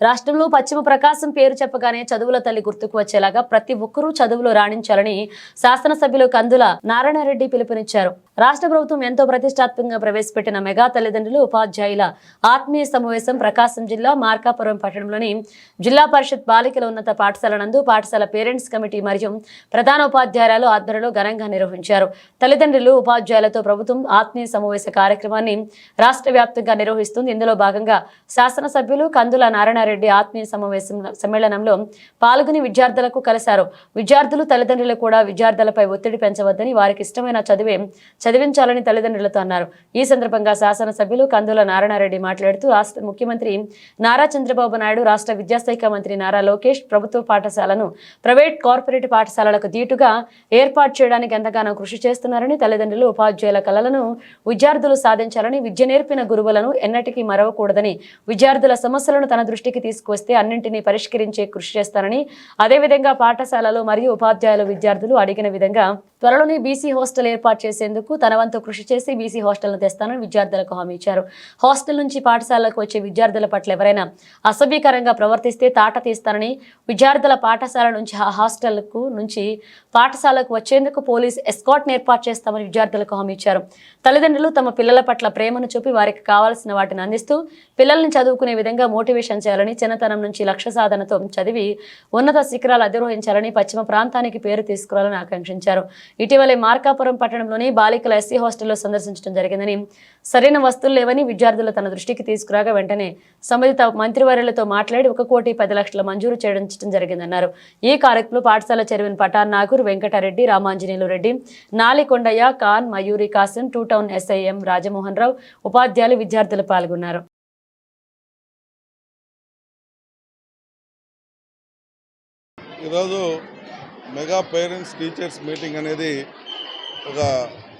రాష్ట్రంలో పశ్చిమ ప్రకాశం పేరు చెప్పగానే చదువుల తల్లి గుర్తుకు వచ్చేలాగా ప్రతి ఒక్కరూ చదువులో రాణించాలని శాసనసభ్యులు కందుల నారాయణరెడ్డి పిలుపునిచ్చారు. రాష్ట్ర ప్రభుత్వం ఎంతో ప్రతిష్టాత్మకంగా ప్రవేశపెట్టిన మెగా తల్లిదండ్రులు ఉపాధ్యాయుల ఆత్మీయ సమావేశం ప్రకాశం జిల్లా మార్కాపురం పట్టణంలోని జిల్లా పరిషత్ బాలికల ఉన్నత పాఠశాల నందు పాఠశాల పేరెంట్స్ కమిటీ మరియు ప్రధాన ఉపాధ్యాయురాలు ఆధ్వర్యంలో ఘనంగా నిర్వహించారు. తల్లిదండ్రులు ఉపాధ్యాయులతో ప్రభుత్వం ఆత్మీయ సమావేశ కార్యక్రమాన్ని రాష్ట్ర వ్యాప్తంగా నిర్వహిస్తుంది. ఇందులో భాగంగా శాసనసభ్యులు కందుల నారాయణ నారాయణరెడ్డి ఆత్మీయ సమావేశం సమ్మేళనంలో పాల్గొని విద్యార్థులకు కలిశారు. విద్యార్థులు తల్లిదండ్రులు కూడా విద్యార్థులపై ఒత్తిడి పెంచవద్దని వారికి ఇష్టమైన చదివే చదివించాలని తల్లిదండ్రులతో అన్నారు. ఈ సందర్భంగా శాసనసభ్యులు కందుల నారాయణరెడ్డి మాట్లాడుతూ రాష్ట్ర ముఖ్యమంత్రి నారా చంద్రబాబు నాయుడు రాష్ట్ర విద్యాశాఖ మంత్రి నారా లోకేష్ ప్రభుత్వ పాఠశాలను ప్రైవేట్ కార్పొరేట్ పాఠశాలలకు దీటుగా ఏర్పాటు చేయడానికి ఎంతగానో కృషి చేస్తున్నారని తల్లిదండ్రులు ఉపాధ్యాయుల కళలను విద్యార్థులు సాధించాలని విద్య నేర్పిన గురువులను ఎన్నటికీ మరవకూడదని విద్యార్థుల సమస్యలను తన దృష్టికి తీసుకువస్తే అన్నింటినీ పరిష్కరించే కృషి చేస్తానని అదేవిధంగా పాఠశాలలు మరియు ఉపాధ్యాయులు విద్యార్థులు అడిగిన విధంగా త్వరలోనే బీసీ హాస్టల్ ఏర్పాటు చేసేందుకు తన వంతు కృషి చేసి బీసీ హాస్టల్ను తెస్తానని విద్యార్థులకు హామీ ఇచ్చారు. హాస్టల్ నుంచి పాఠశాలకు వచ్చే విద్యార్థుల పట్ల ఎవరైనా అసభ్యకరంగా ప్రవర్తిస్తే తాట తీస్తానని విద్యార్థుల పాఠశాల నుంచి హాస్టల్కు నుంచి పాఠశాలకు వచ్చేందుకు పోలీస్ ఎస్కాట్ను ఏర్పాటు చేస్తామని విద్యార్థులకు హామీ ఇచ్చారు. తల్లిదండ్రులు తమ పిల్లల పట్ల ప్రేమను చూపి వారికి కావాల్సిన వాటిని అందిస్తూ పిల్లల్ని చదువుకునే విధంగా మోటివేషన్ చేయాలని చిన్నతనం నుంచి లక్ష్య సాధనతో చదివి ఉన్నత శిఖరాలు అధిరోహించాలని పశ్చిమ ప్రాంతానికి పేరు తీసుకురావాలని ఆకాంక్షించారు. ఇటీవలే మార్కాపురం పట్టణంలోని బాలికల ఎస్సీ హాస్టల్లో సందర్శించడం జరిగిందని సరైన వస్తువులు లేవని విద్యార్థులు తన దృష్టికి తీసుకురాగా వెంటనే సంబంధిత మంత్రివర్యులతో మాట్లాడి ఒక కోటి పది లక్షల మంజూరు చేయడం జరిగిందన్నారు. ఈ కార్యక్రమంలో పాఠశాల chairman Pathan Nagur Venkatareddy Ramanjaneyulu Reddy Nalikondaiah Khan Mayuri Kasim two town SIM Rajamohan Rao ఉపాధ్యాయులు విద్యార్థులు పాల్గొన్నారు. ఈరోజు మెగా పేరెంట్స్ టీచర్స్ మీటింగ్ అనేది ఒక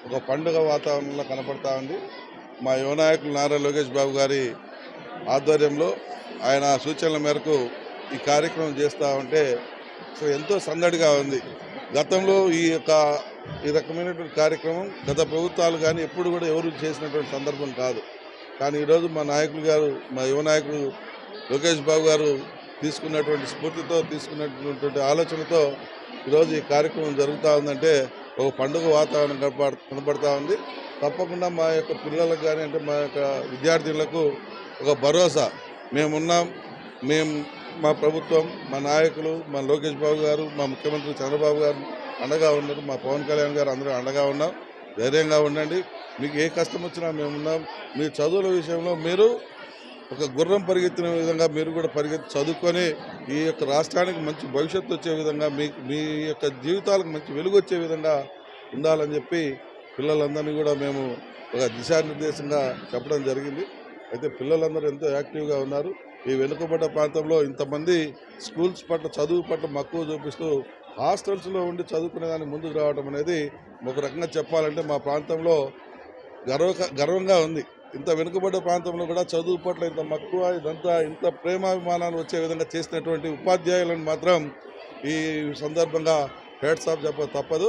ఒక పండుగ వాతావరణంలో కనపడతా ఉంది. మా యువనాయకులు నారా లోకేష్ బాబు గారి ఆధ్వర్యంలో ఆయన సూచనల మేరకు ఈ కార్యక్రమం చేస్తూ ఉంటే సో ఎంతో సందడిగా ఉంది. గతంలో ఈ యొక్క ఈ రకమైనటువంటి కార్యక్రమం గత ప్రభుత్వాలు కానీ ఎప్పుడు కూడా ఎవరు చేసినటువంటి సందర్భం కాదు. కానీ ఈరోజు మా నాయకులు గారు మా యువనాయకులు లోకేష్ బాబు గారు తీసుకున్నటువంటి స్ఫూర్తితో తీసుకున్నటువంటి ఆలోచనతో ఈరోజు ఈ కార్యక్రమం జరుగుతూ ఉందంటే ఒక పండుగ వాతావరణం కనపడ కనపడతా ఉంది. తప్పకుండా మా యొక్క పిల్లలకు కానీ అంటే మా యొక్క విద్యార్థులకు ఒక భరోసా. మేమున్నాం మేము మా ప్రభుత్వం మా నాయకులు మా లోకేష్ బాబు గారు మా ముఖ్యమంత్రి చంద్రబాబు గారు అండగా ఉన్నారు. మా పవన్ కళ్యాణ్ గారు అందరూ అండగా ఉన్నాం. ధైర్యంగా ఉండండి. మీకు ఏ కష్టం వచ్చినా మేమున్నాం. మీ చదువుల విషయంలో మీరు ఒక గుర్రం పరిగెత్తిన విధంగా మీరు కూడా పరిగెత్తి చదువుకొని ఈ యొక్క రాష్ట్రానికి మంచి భవిష్యత్తు వచ్చే విధంగా మీ మీ యొక్క జీవితాలకు మంచి వెలుగు వచ్చే విధంగా ఉండాలని చెప్పి పిల్లలందరినీ కూడా మేము ఒక దిశానిర్దేశంగా చెప్పడం జరిగింది. అయితే పిల్లలందరూ ఎంతో యాక్టివ్గా ఉన్నారు. ఈ వెనుకబడ్డ ప్రాంతంలో ఇంతమంది స్కూల్స్ పట్ల చదువు పట్ల మక్కువ చూపిస్తూ హాస్టల్స్లో ఉండి చదువుకునేదానికి ముందుకు రావడం అనేది ఒక రకంగా చెప్పాలంటే మా ప్రాంతంలో గర్వ గర్వంగా ఉంది. ఇంత వెనుకబడ్డ ప్రాంతంలో కూడా చదువు పట్ల ఇంత మక్కువ ఇదంతా ఇంత ప్రేమాభిమానాలు వచ్చే విధంగా చేసినటువంటి ఉపాధ్యాయులను మాత్రం ఈ సందర్భంగా హెడ్స్ ఆఫ్ చెప్ప తప్పదు.